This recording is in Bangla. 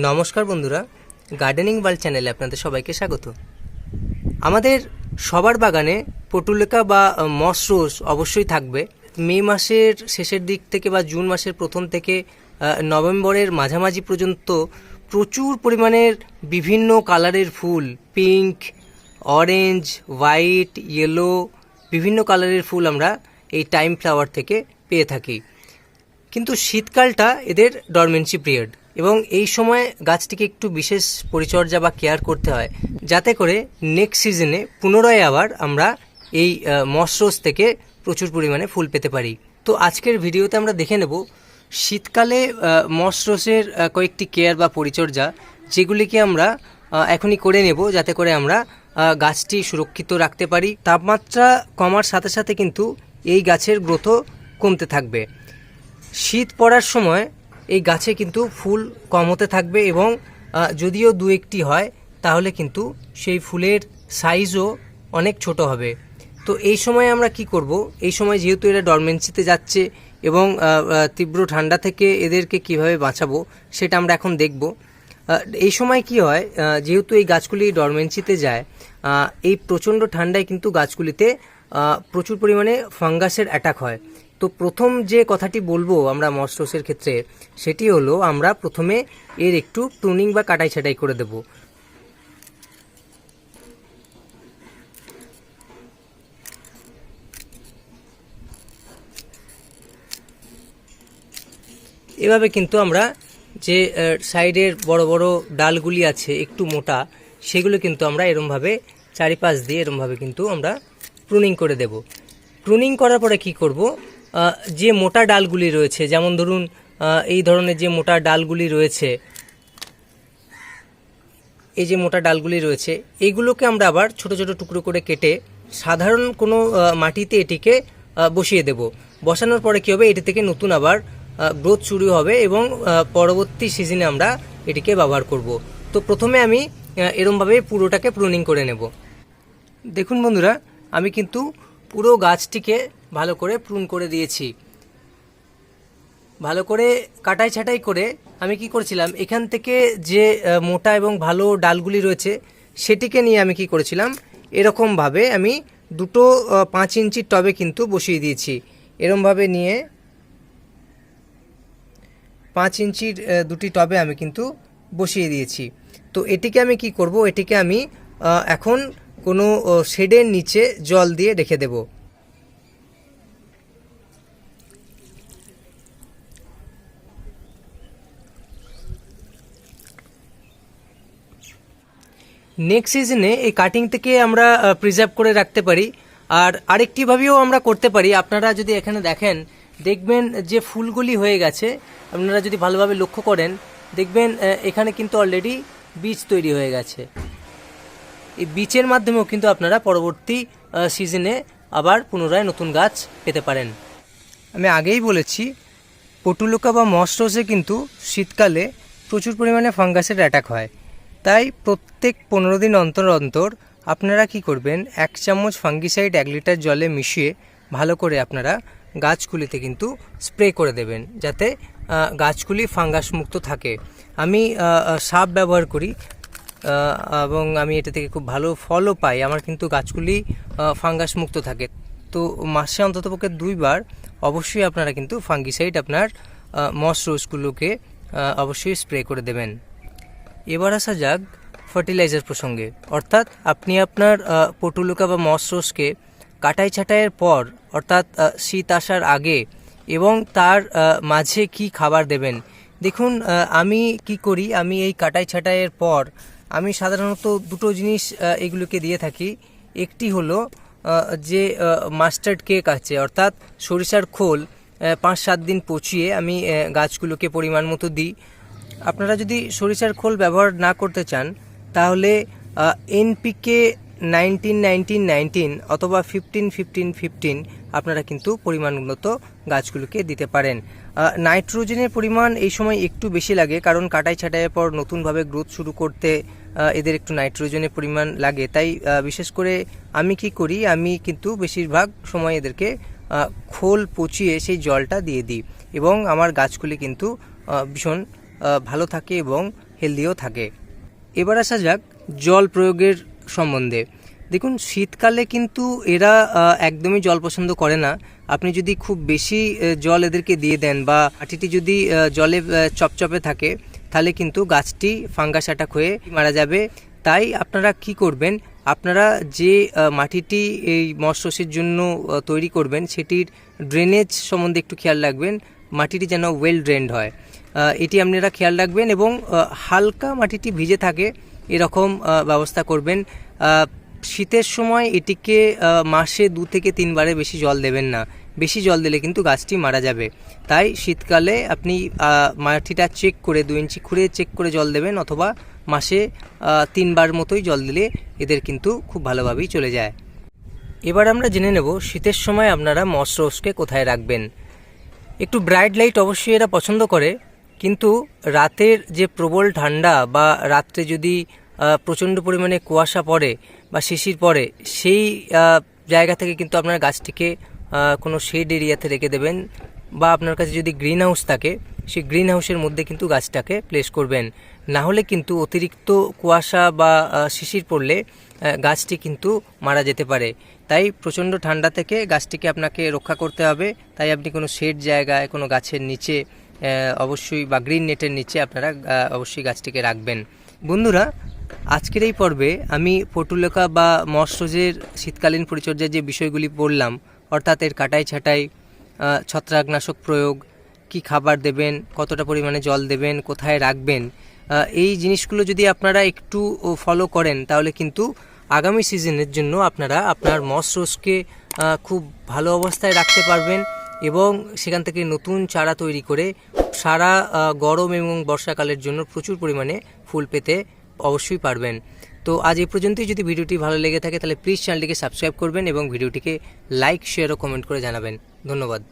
নমস্কার বন্ধুরা গার্ডেনিং ওয়ার্ল্ড চ্যানেলে আপনাদের সবাইকে স্বাগত। আমাদের সবার বাগানে পটুলেকা বা মসরোস অবশ্যই থাকবে। মে মাসের শেষের দিক থেকে বা জুন মাসের প্রথম থেকে নভেম্বরের মাঝামাঝি পর্যন্ত প্রচুর পরিমাণের বিভিন্ন কালারের ফুল পিঙ্ক অরেঞ্জ হোয়াইট ইয়েলো বিভিন্ন কালারের ফুল আমরা এই টাইম ফ্লাওয়ার থেকে পেয়ে থাকি। কিন্তু শীতকালটা এদের ডরমেন্সি পিরিয়ড এবং এই সময় গাছটিকে একটু বিশেষ পরিচর্যা বা কেয়ার করতে হয়, যাতে করে নেক্সট সিজনে পুনরায় আবার আমরা এই মসরোস থেকে প্রচুর পরিমাণে ফুল পেতে পারি। তো আজকের ভিডিওতে আমরা দেখে নেব, শীতকালে মসরোসের কয়েকটি কেয়ার বা পরিচর্যা যেগুলিকে আমরা এখনই করে নেব যাতে করে আমরা গাছটি সুরক্ষিত রাখতে পারি। তাপমাত্রা কমার সাথে সাথে কিন্তু এই গাছের গ্রোথও কমতে থাকবে। শীত পড়ার সময় এই গাছে কিন্তু ফুল কম হতে থাকবে এবং যদিও দু একটি হয়, তাহলে কিন্তু সেই ফুলের সাইজও অনেক ছোট হবে। তো এই সময় আমরা কি করব? এই সময় যেহেতু এরা ডরমেন্সিতে যাচ্ছে এবং তীব্র ঠান্ডা থেকে এদেরকে কীভাবে বাঁচাবো সেটা আমরা এখন দেখব। এই সময় কি হয় যেহেতু এই গাছগুলি ডরমেন্সিতে যায় এই প্রচণ্ড ঠান্ডায় কিন্তু গাছগুলিতে প্রচুর পরিমাণে ফাঙ্গাসের অ্যাটাক হয়। তো প্রথম যে কথাটি বলব আমরা মস্টসের ক্ষেত্রে, সেটি হলো আমরা প্রথমে এর একটু প্রুনিং বা কাটাই ছাটাই করে দেব। এভাবে কিন্তু আমরা যে সাইডের বড় বড় ডালগুলি আছে একটু মোটা, সেগুলো কিন্তু আমরা এরমভাবে চারিপাশ দিয়ে এরমভাবে কিন্তু আমরা প্রুনিং করে দেব। প্রুনিং করার পরে কি করব? যে মোটা ডালগুলি রয়েছে, যেমন ধরুন এই ধরনের যে মোটা ডালগুলি রয়েছে, এই যে মোটা ডালগুলি রয়েছে এইগুলোকে আমরা আবার ছোট ছোট টুকরো করে কেটে সাধারণ কোনো মাটিতে এটিকে বসিয়ে দেব। বসানোর পরে কী হবে? এটি থেকে নতুন আবার গ্রোথ শুরু হবে এবং পরবর্তী সিজনে আমরা এটিকে ব্যবহার করব। তো প্রথমে আমি এরমভাবে পুরোটাকে প্রুনিং করে নেব। দেখুন বন্ধুরা, আমি কিন্তু পুরো গাছটিকে ভালো করে প্রুন করে দিয়েছি। ভালো করে কাটাই ছাটাই করে আমি কি করেছিলাম, এখান থেকে যে মোটা এবং ভালো ডালগুলি রয়েছে, সেটিকে নিয়ে আমি কি করেছিলাম, এরকমভাবে আমি দুটো পাঁচ ইঞ্চির টবে কিন্তু বসিয়ে দিয়েছি। এরমভাবে নিয়ে পাঁচ ইঞ্চির দুটি টবে আমি কিন্তু বসিয়ে দিয়েছি। তো এটিকে আমি কি করব, এটিকে আমি এখন কোনো শেডের নিচে জল দিয়ে রেখে দেবো। নেক্সট সিজনে এই কাটিং থেকে আমরা প্রিজার্ভ করে রাখতে পারি। আর আরেকটিভাবেও আমরা করতে পারি। আপনারা যদি এখানে দেখেন, দেখবেন যে ফুলগুলি হয়ে গেছে। আপনারা যদি ভালোভাবে লক্ষ্য করেন, দেখবেন এখানে কিন্তু অলরেডি বীজ তৈরি হয়ে গেছে। এই বীজের মাধ্যমেও কিন্তু আপনারা পরবর্তী সিজনে আবার পুনরায় নতুন গাছ পেতে পারেন। আমি আগেই বলেছি, পটুলুকা বা মস্টসে কিন্তু শীতকালে প্রচুর পরিমাণে ফাঙ্গাসের অ্যাটাক হয়। তাই প্রত্যেক পনেরো দিন অন্তর অন্তর আপনারা কি করবেন, এক চামচ ফাঙ্গিসাইড এক লিটার জলে মিশিয়ে ভালো করে আপনারা গাছগুলিতে কিন্তু স্প্রে করে দেবেন, যাতে গাছগুলি ফাঙ্গাস মুক্ত থাকে। আমি সাপ ব্যবহার করি এবং আমি এটা থেকে খুব ভালো ফলও পাই। আমার কিন্তু গাছগুলি ফাঙ্গাস মুক্ত থাকে। তো মাসে অন্ততপক্ষে দুইবার অবশ্যই আপনারা কিন্তু ফাঙ্গিসাইড আপনার মস রোজগুলোকে অবশ্যই স্প্রে করে দেবেন। এবার আসা যাক ফার্টিলাইজার প্রসঙ্গে। অর্থাৎ আপনি আপনার পটুলুকা বা মস রোজকে কাটাই ছাটাইয়ের পর, অর্থাৎ শীত আসার আগে এবং তার মাঝে কি খাবার দেবেন? দেখুন আমি কি করি? আমি এই কাটাই ছাটাইয়ের পর আমি সাধারণত দুটো জিনিস এগুলোকে দিয়ে থাকি। একটি হলো যে মাস্টার্ড কেক আছে, অর্থাৎ সরিষার খোল পাঁচ সাত দিন পচিয়ে আমি গাছগুলোকে পরিমাণ মতো দিই। আপনারা যদি সরিষার খোল ব্যবহার না করতে চান, তাহলে এনপিকে নাইনটিন নাইনটিন নাইনটিন অথবা ফিফটিন ফিফটিন ফিফটিন আপনারা কিন্তু পরিমাণ মতো গাছগুলোকে দিতে পারেন। নাইট্রোজেনের পরিমাণ এই সময় একটু বেশি লাগে, কারণ কাটাই ছাটাইয়ের পর নতুনভাবে গ্রোথ শুরু করতে এদের একটু নাইট্রোজেনের পরিমাণ লাগে। তাই বিশেষ করে আমি কি করি, আমি কিন্তু বেশিরভাগ সময় এদেরকে খোল পচিয়ে সেই জলটা দিয়ে দিই এবং আমার গাছগুলি কিন্তু ভীষণ ভালো থাকে এবং হেলদিও থাকে। এবার আসা যাক জল প্রয়োগের সম্বন্ধে। দেখুন, শীতকালে কিন্তু এরা একদমই জল পছন্দ করে না। আপনি যদি খুব বেশি জল এদেরকে দিয়ে দেন বা মাটিটি যদি জলে চপচপে থাকে, তাহলে কিন্তু গাছটি ফাঙ্গাস অ্যাটাক হয়ে মারা যাবে। তাই আপনারা কি করবেন? আপনারা যে মাটিটি এই মৎস্যসের জন্য তৈরি করবেন, সেটির ড্রেনেজ সম্বন্ধে একটু খেয়াল রাখবেন। মাটিটি যেন ওয়েল ড্রেন্ড হয়। এটি আপনারা খেয়াল রাখবেন এবং হালকা মাটিটি ভিজে থাকে, এরকম ব্যবস্থা করবেন। শীতের সময় এটিকে মাসে দু থেকে তিনবারে বেশি জল দেবেন না। বেশি জল দিলে কিন্তু গাছটি মারা যাবে। তাই শীতকালে আপনি মাটিটা চেক করে, দু ইঞ্চি খুঁড়ে চেক করে জল দেবেন অথবা মাসে তিনবার মতোই জল দিলে এদের কিন্তু খুব ভালোভাবেই চলে যায়। এবার আমরা জেনে নেব শীতের সময় আপনারা মশরোসকে কোথায় রাখবেন। একটু ব্রাইট লাইট অবশ্যই এরা পছন্দ করে, কিন্তু রাতের যে প্রবল ঠান্ডা বা রাত্রে যদি প্রচণ্ড পরিমাণে কুয়াশা পড়ে বা শিশির পড়ে, সেই জায়গা থেকে কিন্তু আপনার গাছটিকে কোনো শেড এরিয়াতে রেখে দেবেন বা আপনার কাছে যদি গ্রিন হাউস থাকে, সেই গ্রিন হাউসের মধ্যে কিন্তু গাছটাকে প্লেস করবেন। না হলে কিন্তু অতিরিক্ত কুয়াশা বা শিশির পড়লে গাছটি কিন্তু মারা যেতে পারে। তাই প্রচণ্ড ঠান্ডা থেকে গাছটিকে আপনাকে রক্ষা করতে হবে। তাই আপনি কোনো শেড জায়গায়, কোনো গাছের নিচে অবশ্যই বা গ্রিন নেটের নিচে আপনারা অবশ্যই গাছটিকে রাখবেন। বন্ধুরা আজকের এই পর্বে আমি পটুলেখা বা মৎস্যজের শীতকালীন পরিচর্যার যে বিষয়গুলি বললাম অর্থাৎ এর কাটাই ছাটাই ছত্রাকনাশক প্রয়োগ কি খাবার দেবেন কতটা পরিমাণে জল দেবেন কোথায় রাখবেন এই জিনিসগুলো যদি আপনারা একটু ফলো করেন তাহলে কিন্তু আগামী সিজনের জন্য আপনারা আপনার আহ, খুব ভালো অবস্থায় রাখতে পারবেন এবং সেখান থেকে নতুন চারা তৈরি করে সারা গরম এবং বর্ষাকালের জন্য প্রচুর পরিমাণে ফুল পেতে অবশ্যই পারবেন। তো আজ এই পর্যন্তই। যদি ভিডিওটি ভালো লেগে থাকে, তাহলে প্লিজ চ্যানেলটিকে সাবস্ক্রাইব করবেন এবং ভিডিওটিকে লাইক শেয়ার ও কমেন্ট করে জানাবেন। ধন্যবাদ।